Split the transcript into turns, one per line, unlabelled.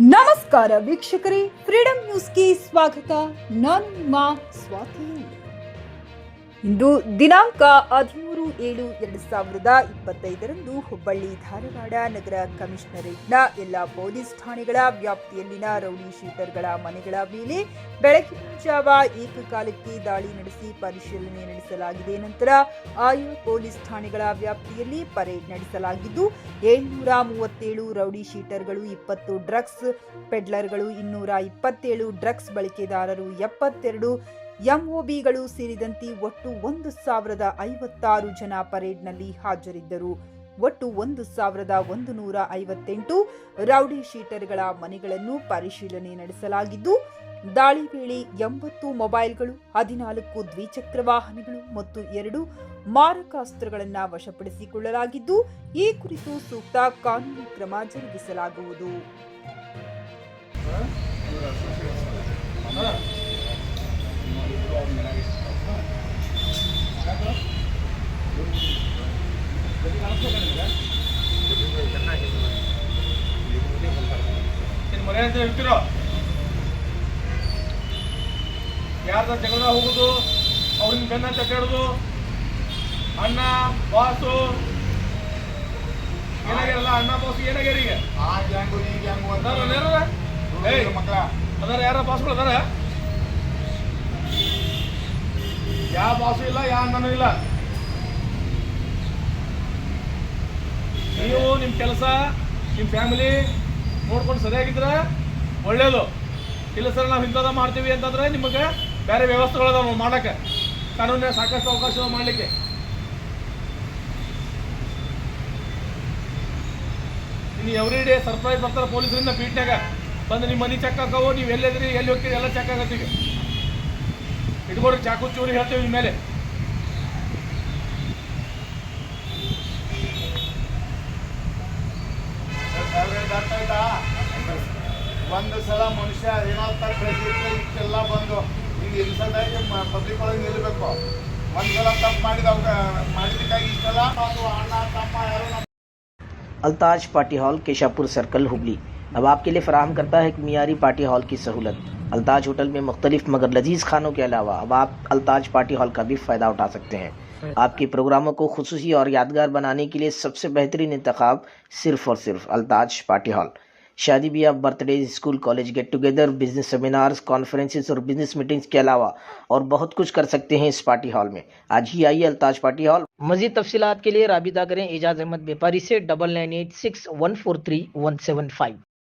नमस्कार वीक्षक freedom news की स्वागत नन मा स्वाति। ಇಂದು ದಿನಾಂಕ ಹದಿಮೂರು ಏಳು ಎರಡು ಸಾವಿರದ ಇಪ್ಪತ್ತೈದರಂದು ಹುಬ್ಬಳ್ಳಿ ಧಾರವಾಡ ನಗರ ಕಮಿಷನರೇಟ್ನ ಎಲ್ಲ ಪೊಲೀಸ್ ಠಾಣೆಗಳ ವ್ಯಾಪ್ತಿಯಲ್ಲಿನ ರೌಡಿ ಶೀಟರ್ಗಳ ಮನೆಗಳ ಮೇಲೆ ಬೆಳಕಿನ ಜಾವ ಏಕಕಾಲಕ್ಕೆ ದಾಳಿ ನಡೆಸಿ ಪರಿಶೀಲನೆ ನಡೆಸಲಾಗಿದೆ. ನಂತರ ಆಯಾ ಪೊಲೀಸ್ ಠಾಣೆಗಳ ವ್ಯಾಪ್ತಿಯಲ್ಲಿ ಪರೇಡ್ ನಡೆಸಲಾಗಿದ್ದು, ಏಳ್ನೂರ ಮೂವತ್ತೇಳು ರೌಡಿ ಶೀಟರ್ಗಳು, ಇಪ್ಪತ್ತು ಡ್ರಗ್ಸ್ ಪೆಡ್ಲರ್ಗಳು, ಇನ್ನೂರ ಇಪ್ಪತ್ತೇಳು ಡ್ರಗ್ಸ್ ಬಳಕೆದಾರರು, ಎಪ್ಪತ್ತೆರಡು ಎಂಒಬಿಗಳು ಸೇರಿದಂತೆ ಒಟ್ಟು ಒಂದು ಸಾವಿರದ ಐವತ್ತಾರು ಜನ ಪರೇಡ್ನಲ್ಲಿ ಹಾಜರಿದ್ದರು. ಒಟ್ಟು ಒಂದು ಸಾವಿರದ ಒಂದು ನೂರ ಐವತ್ತೆಂಟು ರೌಡಿ ಶೀಟರ್ಗಳ ಮನೆಗಳನ್ನು ಪರಿಶೀಲನೆ ನಡೆಸಲಾಗಿದ್ದು, ದಾಳಿ ವೇಳೆ ಎಂಬತ್ತು ಮೊಬೈಲ್ಗಳು, ಹದಿನಾಲ್ಕು ದ್ವಿಚಕ್ರ ವಾಹನಗಳು ಮತ್ತು ಎರಡು ಮಾರಕಾಸ್ತ್ರಗಳನ್ನು ವಶಪಡಿಸಿಕೊಳ್ಳಲಾಗಿದ್ದು, ಈ ಕುರಿತು ಸೂಕ್ತ ಕಾನೂನು ಕ್ರಮ ಜರುಗಿಸಲಾಗುವುದು.
ಅಂತ ಹೇಳ್ತಿರೋ? ಯಾರ್ದ ಜಗಳ ಹೋಗುದು? ಅವ್ರನ್ನ ಬೆನ್ನ ಚಟ್ಟಾಡೋದು ಅಣ್ಣ ಬಾಸು? ಏನಾಗಿರಲ್ಲ ಅಣ್ಣ ಬಾಸು ಏನಾಗ್ಯಾರ ಈಗ?
ಮಕ್ಕಳ.
ಅದಾರ ಯಾರ ಬಾಸ್ಗಳು ಅದಾರ? ಯಾವ ಬಾಸು ಇಲ್ಲ ಯಾವ ಅಣ್ಣನೂ ಇಲ್ಲ? ನೀವು ನಿಮ್ಮ ಕೆಲಸ ನಿಮ್ಮ ಫ್ಯಾಮಿಲಿ ನೋಡ್ಕೊಂಡು ಸರಿಯಾಗಿದ್ರೆ ಒಳ್ಳೇದು. ಇಲ್ಲ ಸರ್, ನಾವು ಇಂಥದ ಮಾಡ್ತೀವಿ ಅಂತಂದ್ರೆ ನಿಮಗೆ ಬೇರೆ ವ್ಯವಸ್ಥೆಗಳದ ನಾವು ಮಾಡೋಕ್ಕೆ. ಕಾನೂನಿನ ಸಾಕಷ್ಟು ಅವಕಾಶ ಮಾಡಲಿಕ್ಕೆ. ಇನ್ನು ಎವ್ರಿ ಡೇ ಸರ್ಪ್ರೈಸ್ ಬರ್ತಾರೆ ಪೊಲೀಸರಿಂದ ಪೀಟ್ನಾಗ ಬಂದು ನಿಮ್ಮ ಮನೆ ಚೆಕ್ ಹಾಕವು, ನೀವು ಎಲ್ಲಿದ್ರಿ ಎಲ್ಲಿ ಹೋಗ್ತೀರಿ, ಎಲ್ಲ ಚೆಕ್ ಆಗತ್ತೀವಿ. ಇಟ್ಕೊಡ್ರಿ ಚಾಕು ಚೂರಿ ಹೇಳ್ತೀವಿ ನಿಮ್ಮ ಮೇಲೆ.
ಒಂದು ಸಲ ಮನುಷ್ಯ ಏನಾಗ್ತಾರೆ ಬೆಳೆದಿದ್ರೆ ಇಷ್ಟೆಲ್ಲ ಬಂದು ಈಗ ಇಲ್ಸದಾಗಿ ಪಬ್ಲಿಕ್ ಒಳಗೆ ನಿಲ್ಲಬೇಕು ಒಂದು ಸಲ ತಪ್ಪು ಮಾಡಿದ ಮಾಡಿದಕ್ಕಾಗಿ ಇಷ್ಟೆಲ್ಲ ಅದು ಅಣ್ಣ ತಮ್ಮ ಯಾರು ನಮ್ಮ
Altaj party hall Keshapur circle Hubli अब आपके लिए फराहम करता है एक मियारी पार्टी हॉल की सहूलत अल्ताज होटल में मुख्तलिफ मगर लजीज खानों के अलावा अब आप अल्ताज पार्टी हॉल का भी फ़ायदा उठा सकते हैं आपके प्रोग्रामों को खसूसी और यादगार बनाने के लिए सबसे बेहतरीन इंतखब सिर्फ़ और सिर्फ़ अल्ताज पार्टी हॉल। शादी ब्याह, birthday, school, college, get together, business seminars, conferences और बिज़नेस मीटिंग्स के अलावा और बहुत कुछ कर सकते हैं इस पार्टी हॉल में। आज ही आइए अल्ताज पार्टी हॉल। मजीद तफसीलात के लिए राबिता करें एजाज अहमद व्यापारी से, double nine eight six one four three one seven five.